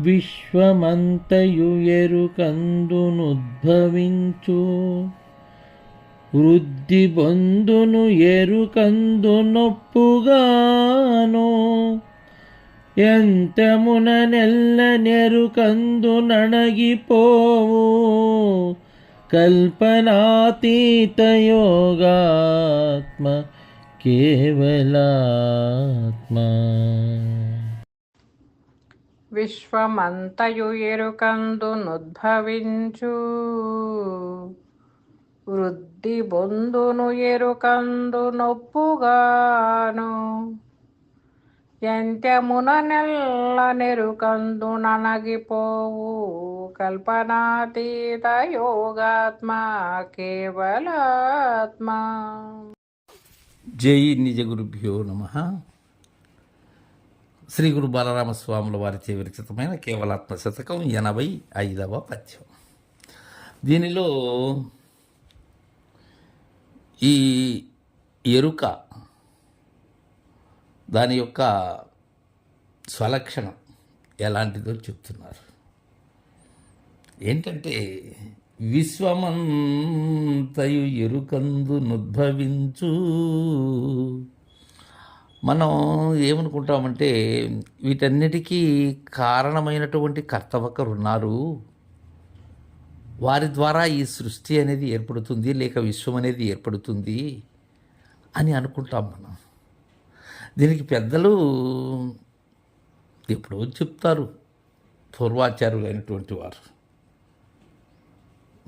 విశ్వమంతయు ఎరుకందునుద్భవించు వృద్ధి పొందును ఎరుకందు నొప్పుగాను ఎంతమున నెల్ల నెరుకందు నణగిపోవు. కల్పనాతీత యోగాత్మ కేవలాత్మ. విశ్వమంతయు ఎరుకందునుద్భవించు వృద్ధి బొందును ఎరుకందు నొప్పుగాను ఎంత్యమున నెల్ల నెరుకందు ననగిపోవు కల్పనాతీత యోగాత్మ కేవలాత్మ. జై నిజ గురుభ్యో నమ. శ్రీ గురు బాలరామస్వాముల వారిచే విరచితమైన కేవలాత్మ శతకం ఎనభై ఐదవ పద్యం. దీనిలో ఈ ఎరుక దాని యొక్క స్వలక్షణం ఎలాంటిదో చెప్తున్నారు. ఏంటంటే విశ్వమంతయు ఎరుకందు నుద్భవించు మనం ఏమనుకుంటామంటే వీటన్నిటికీ కారణమైనటువంటి కర్త ఒకరు ఉన్నారు వారి ద్వారా ఈ సృష్టి అనేది ఏర్పడుతుంది లేక విశ్వం అనేది ఏర్పడుతుంది అని అనుకుంటాం మనం. దీనికి పెద్దలు ఎప్పుడో చెప్తారు పూర్వాచార్యులైనటువంటి వారు.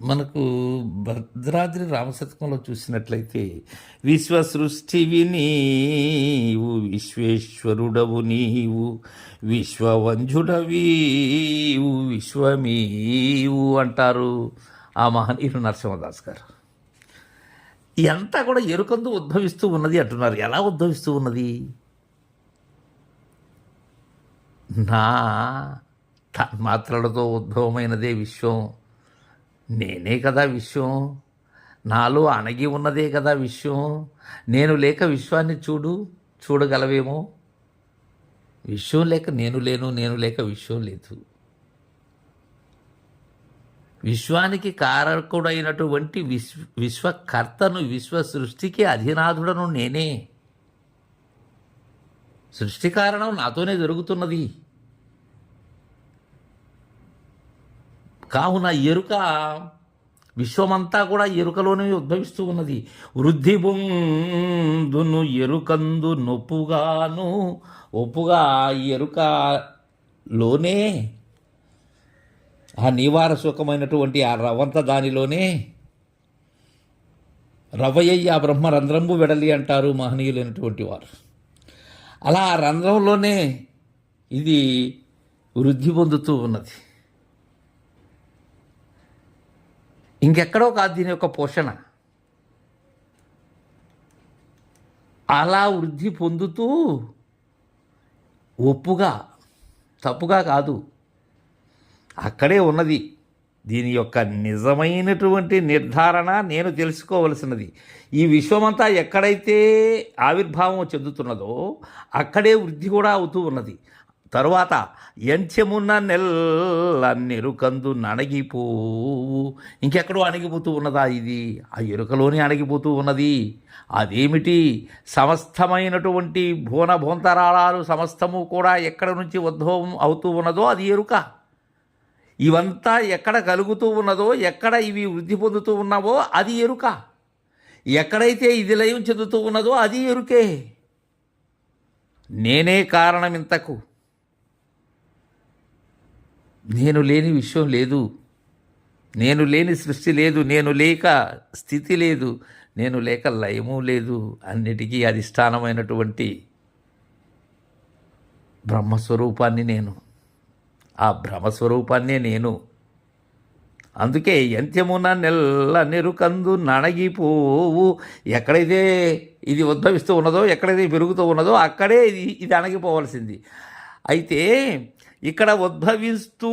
మనకు భద్రాద్రి రామశతకంలో చూసినట్లయితే విశ్వ సృష్టివి నీవు విశ్వేశ్వరుడవు నీవు విశ్వవంజుడవీవు విశ్వమీవు అంటారు ఆ మహనీయుడు నరసింహదాస్ గారు. ఎంత కూడా ఎరుకందు ఉద్భవిస్తూ ఉన్నది అంటున్నారు. ఎలా ఉద్భవిస్తూ ఉన్నది? నా తన్మాత్రలతో ఉద్భవమైనదే విశ్వం. నేనే కదా విశ్వం. నాలో అణగి ఉన్నదే కదా విశ్వం. నేను లేక విశ్వాన్ని చూడు చూడగలవేమో. విశ్వం లేక నేను లేను నేను లేక విశ్వం లేదు. విశ్వానికి కారకుడైనటువంటి విశ్వ విశ్వకర్తను విశ్వ సృష్టికి అధినాథుడను నేనే. సృష్టి కారణం నాతోనే జరుగుతున్నది. కావున ఎరుక విశ్వమంతా కూడా ఎరుకలోనే ఉద్భవిస్తూ ఉన్నది. వృద్ధి బొందును ఎరుకందు నొప్పుగాను ఒప్పుగా ఎరుకలోనే ఆ నివార సుఖమైనటువంటి ఆ రవంత దానిలోనే రవయ్య ఆ బ్రహ్మ రంధ్రంబు వెడలి అంటారు మహనీయులైనటువంటి వారు. అలా ఆ రంధ్రంలోనే ఇది వృద్ధి పొందుతూ ఉన్నది. ఇంకెక్కడో కాదు దీని యొక్క పోషణ. అలా వృద్ధి పొందుతూ ఒప్పుగా తప్పుగా కాదు అక్కడే ఉన్నది. దీని యొక్క నిజమైనటువంటి నిర్ధారణ నేను తెలుసుకోవలసినది. ఈ విశ్వమంతా ఎక్కడైతే ఆవిర్భావం చెందుతున్నదో అక్కడే వృద్ధి కూడా అవుతూ ఉన్నది. తరువాత ఎంచెమున్న నెల్ల నెరుకందు నణగిపోవు ఇంకెక్కడో అణగిపోతూ ఉన్నదా ఇది? ఆ ఎరుకలోనే అణగిపోతూ ఉన్నది. అదేమిటి? సమస్తమైనటువంటి భువన భోంతరాళాలు సమస్తము కూడా ఎక్కడ నుంచి ఉద్భవం అవుతూ ఉన్నదో అది ఎరుక. ఇవంతా ఎక్కడ కలుగుతూ ఉన్నదో ఎక్కడ ఇవి వృద్ధి పొందుతూ ఉన్నావో అది ఎరుక. ఎక్కడైతే ఇది లయం చెందుతూ ఉన్నదో అది ఎరుకే. నేనే కారణం ఇంతకు నేను లేని విషయం లేదు. నేను లేని సృష్టి లేదు. నేను లేక స్థితి లేదు. నేను లేక లయము లేదు. అన్నిటికీ అధిష్టానమైనటువంటి బ్రహ్మస్వరూపాన్ని నేను. ఆ బ్రహ్మస్వరూపాన్నే నేను. అందుకే ఎంత్యమున నెల్ల నెరుకందు నణగిపోవు. ఎక్కడైతే ఇది ఉద్భవిస్తూ ఉన్నదో ఎక్కడైతే పెరుగుతూ ఉన్నదో అక్కడే ఇది ఇది అణగిపోవలసింది. అయితే ఇక్కడ ఉద్భవిస్తూ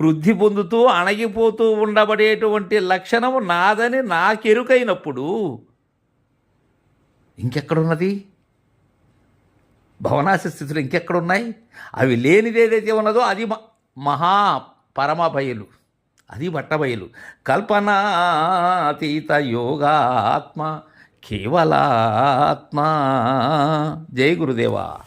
వృద్ధి పొందుతూ అణగిపోతూ ఉండబడేటువంటి లక్షణము నాదని నాకెరుకైనప్పుడు ఇంకెక్కడున్నది? భవనాశ స్థితులు ఇంకెక్కడున్నాయి? అవి లేనిది ఏదైతే ఉన్నదో అది మ- మహా పరమ బయలు అది బట్టబయలు కల్పనాతీత యోగాత్మ కేవలాత్మ. జై గురుదేవా.